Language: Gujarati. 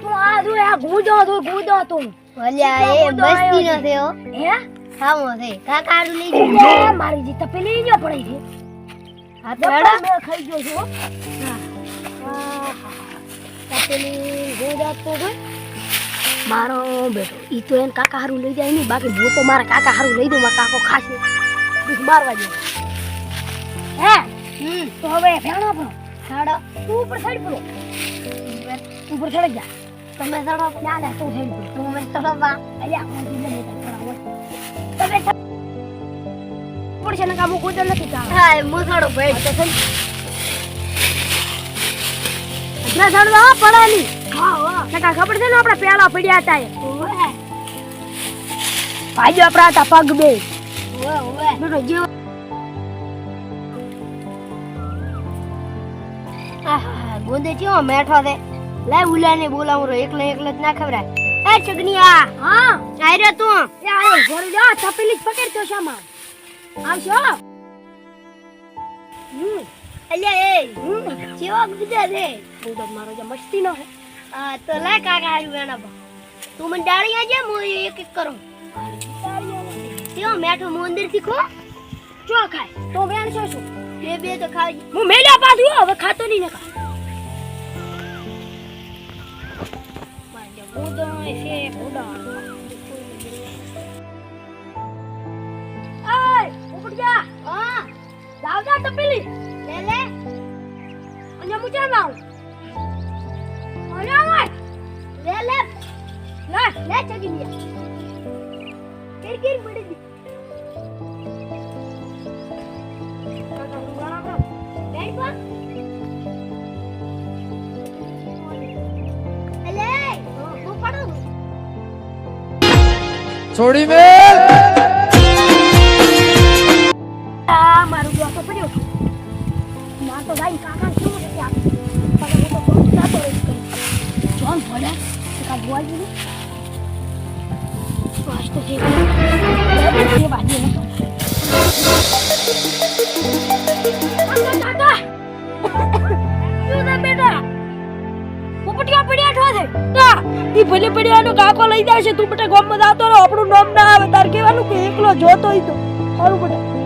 જો આ ગુજો તું ગુજો તું ભલ્યા એ મસ્તી નો થયો હે. ખામો છે. કાકા આડું લઈ એ મારી જી તપેલી ઈયો પડી છે. હા તો મેં ખાઈ ગયો છું હા. તપેલી ગુંજા તો ગઈ મારો બેટો ઈ તો એને કાકા હારું લઈ જાય નહીં. બાકી હું તો મારા કાકા હારું લઈ દઉં મારા કાકો ખાશે. મારવા દે. હે? હમ. તો હવે તું ઉપર સાઈડ પરો ઉપર ચડી જા. તમે ચડો ના ના તું પર તું મને ચડવા અલ્યા હું જીને તમે પડશે ને કામ કોઈ નથી કા હા હું ચડો ભાઈ તો થઈ ના ચડવા હો, પડે નહીં હા હા નકા ખબર છે ને આપણે પેલા પડ્યા હતા એ ભાઈઓ આપણા હતા પગ બે ઓવે ઓવે બેટો જીવ આહા, ગોંદે ચેવો મેઠો છે લાય ઉલાને બોલાવું રો એકલે એકલા જ ના ખવરાય. એ ચગનિયા હા. આઈ રે તું. એ આયો ઘરે જા તપેલી જ પકડતો શામાં. આવશો હમ. અલ્યા એ હમ ચેવો ગુજે છે. બુડો મારો જે મસ્તી નો હે આ તો લાય કાકા હારું એના બા. તું મને ડાળી આજે હું એક એક કરું. ચેવો મેઠો મંદિર ખો. ચો ખાય. તો વેણ છો શું? બે બે તો ખાય હું મેલ્યા પાછું હવે ખાતો નહીં ને બુડો છે બુડો આય ઉપર જા. હા. લાવ જા તપેલી લે લે. અને ચાલ લાવ? અને આય લે લે. લે લે. ચગનિયા કેર કેર પડી છોડી મેલ. આ મારું જો તો પડ્યો માં તો ભાઈ કાકા શું છે પણ હું તો બહુ જાતો રહીશ કઈ જોન ભલે કા બોલ દીધું આજ તો જે જે બાજી ને કાકા! શું છે બેટા? પડ્યા ના ઈ ભલે પડ્યાનો કાકો લઈ જાય છે, તું બેટા ગામમાં જાતો રહો, આપણું નામ ના આવે, તાર કહેવાનું કે એકલો જોતો હોય તો. સારું બેટા.